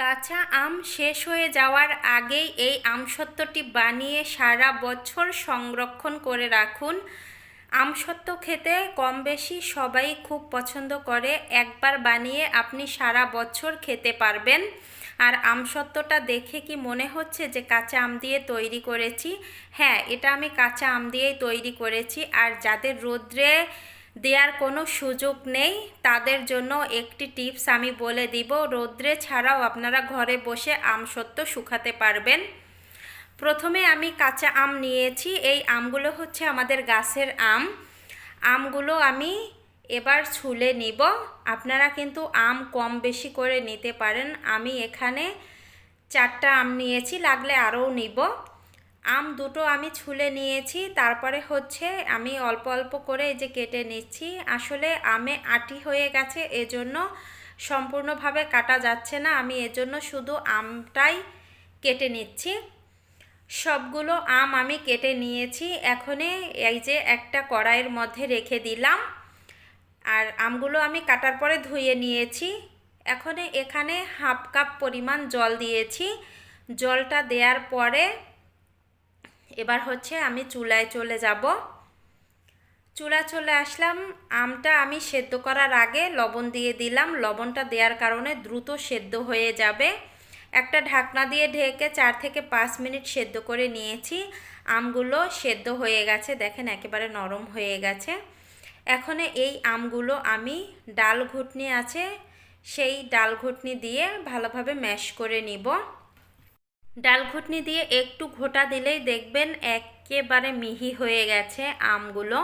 কাঁচা আম শেষ হয়ে যাওয়ার আগেই এই আমসত্ত্বটি বানিয়ে সারা বছর সংরক্ষণ করে রাখুন। আমসত্ত্ব খেতে কম বেশি সবাই খুব পছন্দ করে। একবার বানিয়ে আপনি সারা বছর খেতে পারবেন। আর আমসত্ত্বটা দেখে কি মনে হচ্ছে যে কাঁচা আম দিয়ে তৈরি করেছি? হ্যাঁ এটা আমি কাঁচা আম দিয়েই তৈরি করেছি। আর যাদের রোদ্রে দেওয়ার কোনো সুযোগ নেই। তাদের জন্য একটি টিপস আমি বলে দিব। রোদ্রে ছাড়াও আপনারা ঘরে বসে আম সত্য শুকাতে পারবেন। প্রথমে আমি কাঁচা আম নিয়েছি। এই আমগুলো হচ্ছে আমাদের গাছের আম। আমগুলো আমি এবার ছুলে নিব। আপনারা কিন্তু আম কম বেশি করে নিতে পারেন। আমি এখানে চারটা আম নিয়েছি, লাগলে আরও নিব। আম দুটো আমি ছুলে নিয়েছি, তারপরে হচ্ছে আমি অল্প অল্প করে এই যে কেটে নিচ্ছি। আসলে আমে আটি হয়ে গেছে, এজন্য সম্পূর্ণভাবে কাটা যাচ্ছে না। আমি এজন্য শুধু আমটাই কেটে নিচ্ছি। সবগুলো আম আমি কেটে নিয়েছি। এখনে এই যে একটা কড়াইয়ের মধ্যে রেখে দিলাম। আর আমগুলো আমি কাটার পরে ধুয়ে নিয়েছি। এখন এখানে হাফ কাপ পরিমাণ জল দিয়েছি। জলটা দেওয়ার পরে এবার হচ্ছে আমি চুলায় চলে যাব। চুলা চলে আসলাম, আমটা আমি সেদ্ধ করার আগে লবণ দিয়ে দিলাম। লবণটা দেওয়ার কারণে দ্রুত সেদ্ধ হয়ে যাবে। একটা ঢাকনা দিয়ে ঢেকে চার থেকে পাঁচ মিনিট সেদ্ধ করে নিয়েছি। আমগুলো সেদ্ধ হয়ে গেছে, দেখেন একেবারে নরম হয়ে গেছে। এখন এই আমগুলো আমি ডাল ঘুটনি আছে, সেই ডাল ঘুটনি দিয়ে ভালোভাবে ম্যাশ করে নিব। ডাল ঘুটনি দিয়ে একটু ঘোটা দিলেই দেখবেন একেবারে মিহি হয়ে গেছে আমগুলো।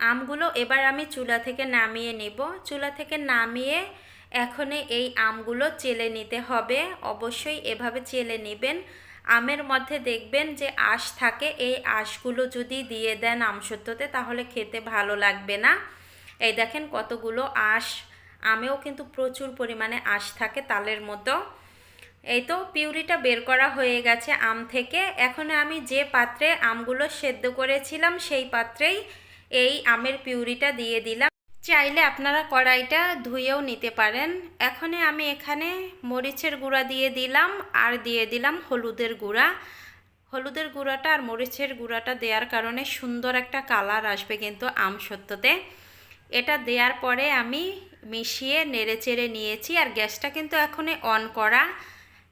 আমগুলো এবার আমি চুলা থেকে নামিয়ে নিব। চুলা থেকে নামিয়ে এখনে এই আমগুলো চেলে নিতে হবে। অবশ্যই এভাবে চেলে নেবেন। আমের মধ্যে দেখবেন যে আঁশ থাকে। এই আঁশগুলো যদি দিয়ে দেন আমসত্ত্বতে তাহলে খেতে ভালো লাগবে না। এই দেখেন কতগুলো আঁশ। আমেও কিন্তু প্রচুর পরিমাণে আঁশ থাকে তালের মতো। এই তো পিউরিটা বের করা হয়ে গেছে আম থেকে। এখন আমি যে পাত্রে আমগুলো সেদ্ধ করেছিলাম, সেই পাত্রেই এই আমের পিউরিটা দিয়ে দিলাম। চাইলে আপনারা কড়াইটা ধুয়েও নিতে পারেন। এখনে আমি এখানে মরিচের গুঁড়া দিয়ে দিলাম আর দিয়ে দিলাম হলুদের গুঁড়া। হলুদের গুঁড়াটা আর মরিচের গুঁড়াটা দেওয়ার কারণে সুন্দর একটা কালার আসবে কিন্তু আম সত্যতে। এটা দেওয়ার পরে আমি মিশিয়ে নেড়ে চেড়ে নিয়েছি আর গ্যাসটা কিন্তু এখনই অন করা।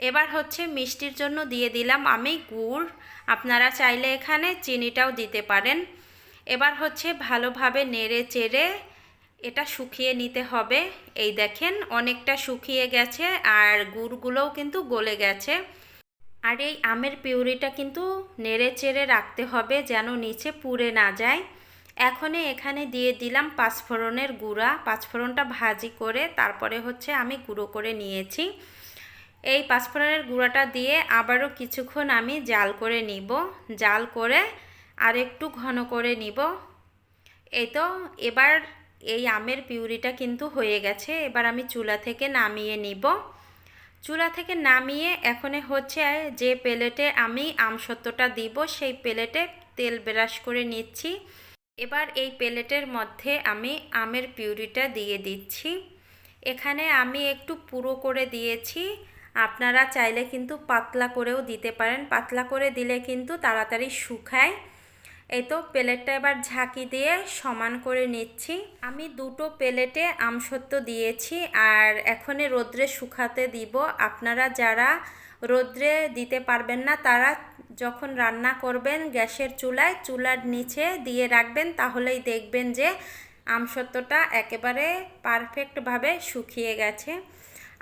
এবার হচ্ছে মিষ্টির জন্য দিয়ে দিলাম আমি গুড়। আপনারা চাইলে এখানে চিনিটাও দিতে পারেন। এবার হচ্ছে ভালোভাবে নেড়ে চেড়ে এটা শুকিয়ে নিতে হবে। এই দেখেন অনেকটা শুকিয়ে গেছে আর গুড়গুলোও কিন্তু গলে গেছে। আর এই আমের পিউরিটা কিন্তু নেড়ে চেড়ে রাখতে হবে যেন নিচে পুড়ে না যায়। এখনই এখানে দিয়ে দিলাম পাঁচফোড়নের গুঁড়া। পাঁচফোড়নটা ভাজি করে তারপরে হচ্ছে আমি গুঁড়ো করে নিয়েছি। এই পাঁচফোড়নের গুঁড়াটা দিয়ে আবারও কিছুক্ষণ আমি জাল করে নিব। জাল করে আর একটু ঘন করে নিব। এই তো, এবার এই আমের পিউরিটা কিন্তু হয়ে গেছে। এবার আমি চুলা থেকে নামিয়ে নিব। চুলা থেকে নামিয়ে এখনে হচ্ছে যে প্লেটে আমি আমসত্ত্বটা দিব, সেই প্লেটে তেল ব্রাশ করে নিচ্ছি। এবার এই প্লেটের মধ্যে আমি আমের পিউরিটা দিয়ে দিচ্ছি। এখানে আমি একটু পুরো করে দিয়েছি। আপনারা চাইলে কিন্তু পাতলা করেও দিতে পারেন। পাতলা করে দিলে কিন্তু তাড়াতাড়ি শুকায়। এই তো প্লেটটা এবার ঝাঁকি দিয়ে সমান করে নিচ্ছি। আমি দুটো প্লেটে আমসত্ব দিয়েছি আর এখনই রোদ্রে শুকাতে দিব। আপনারা যারা রোদ্রে দিতে পারবেন না, তারা যখন রান্না করবেন গ্যাসের চুলায়, চুলার নিচে দিয়ে রাখবেন, তাহলেই দেখবেন যে আমসত্বটা একেবারে পারফেক্টভাবে শুকিয়ে গেছে।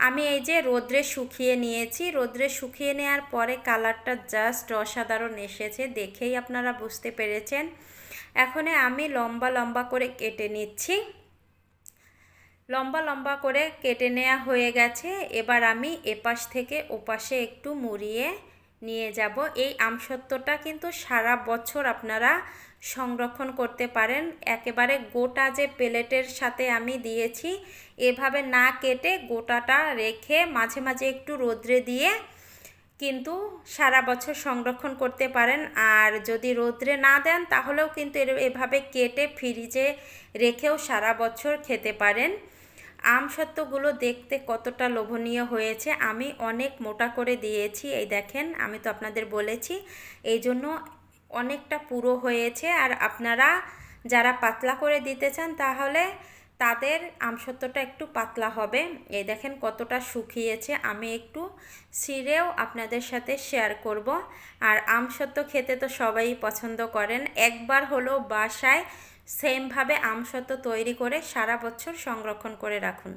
আমি এই যে রোদ্রে শুকিয়ে নিয়েছি, রোদ্রে শুকিয়ে নেওয়ার পরে কালারটা জাস্ট অসাধারণ এসেছে দেখেই আপনারা বুঝতে পেরেছেন। এখনে আমি লম্বা লম্বা করে কেটে নিচ্ছি। লম্বা লম্বা করে কেটে নেওয়া হয়ে গেছে। এবার আমি এপাশ থেকে ওপাশে একটু মুড়িয়ে নিয়ে যাব। এই আমসত্ত্বটা কিন্তু সারা বছর আপনারা সংরক্ষণ করতে পারেন। একেবারে গোটা যে প্লেটের সাথে আমি দিয়েছি, এভাবে না কেটে গোটাটা রেখে মাঝে মাঝে একটু রোদ্রে দিয়ে কিন্তু সারা বছর সংরক্ষণ করতে পারেন। আর যদি রোদ্রে না দেন, তাহলেও কিন্তু এভাবে কেটে ফ্রিজে রেখেও সারা বছর খেতে পারেন। আম আমসত্ত্বগুলো দেখতে কতটা লোভনীয় হয়েছে, আমি অনেক মোটা করে দিয়েছি। এই দেখেন, আমি তো আপনাদের বলেছি। এই জন্য অনেকটা পুরো হয়েছে আর আপনারা যারা পাতলা করে দিতে চান তাহলে তাদের আমসত্ত্বটা একটু পাতলা হবে। এই দেখেন কতটা শুকিয়েছে। আমি একটু ছিঁড়েও আপনাদের সাথে শেয়ার করব। আর আমসত্ত্ব খেতে তো সবাই পছন্দ করেন। একবার হলো বাসায় সেমভাবে আমসত্ত্ব তৈরি করে সারা বছর সংরক্ষণ করে রাখুন।